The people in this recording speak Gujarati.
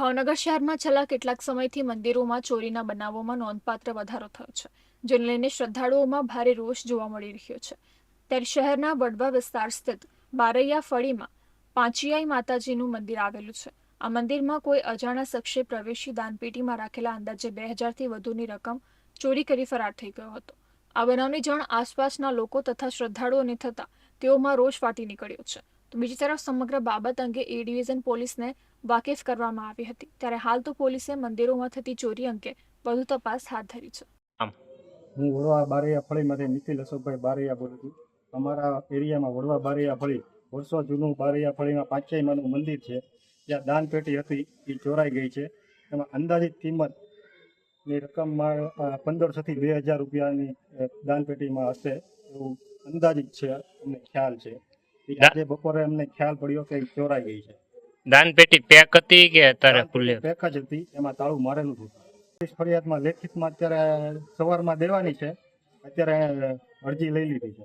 ભાવનગર શહેરમાં છેલ્લા કેટલાક સમયથી મંદિરોમાં ચોરીના બનાવોમાં નોંધપાત્ર વધારો થયો છે, જેને લઈને શ્રદ્ધાળુઓમાં ભારે રોષ જોવા મળી રહ્યો છે. ત્યારે શહેરના વડવા વિસ્તાર સ્થિત બારૈયા ફળીમાં પાંચિયાઈ માતાજીનું મંદિર આવેલું છે. આ મંદિરમાં કોઈ અજાણા શખ્સે પ્રવેશી દાનપેટીમાં રાખેલા અંદાજે બે હજારથી વધુની રકમ ચોરી કરી ફરાર થઈ ગયો હતો. આ બનાવની જાણ આસપાસના લોકો તથા શ્રદ્ધાળુઓને થતા તેઓમાં રોષ ફાટી નીકળ્યો છે. તો બીજી તરફ સમગ્ર બાબત અંગે એ ડિવિઝન પોલીસને વાકેફ કરવામાં આવી હતી. ત્યારે હાલ તો પોલીસે મંદિરોમાં થતી ચોરી અંગે વધુ તપાસ હાથ ધરી છે. હું વડવા બારૈયા ફળીમાંથી નિખિલ અશોકભાઈ બારૈયા બોલું છું. અમારા એરિયામાં વડવા બારૈયા ફળી વર્ષો જૂનું બારૈયા ફળીમાં પાંચેયમાંનું મંદિર છે. જ્યાં દાન પેટી હતી એ ચોરાઈ ગઈ છે. એમાં અંદાજિત કિંમતની રકમમાં પંદરસોથી બે હજાર રૂપિયાની દાનપેટીમાં દાન પેટીમાં હશે એવું અંદાજિત છે અમને ખ્યાલ છે. આજે બપોરે અમને ખ્યાલ પડ્યો કે ચોરાઈ ગઈ છે. દાન પેટી પેક હતી કે અત્યારે ખુલ્લી પેક જ હતી એમાં તાળું મારેલું હતું. પોલીસ ફરિયાદમાં લેખિતમાં અત્યારે સવારમાં દેવાની છે અત્યારે અરજી લઈ લીધી છે.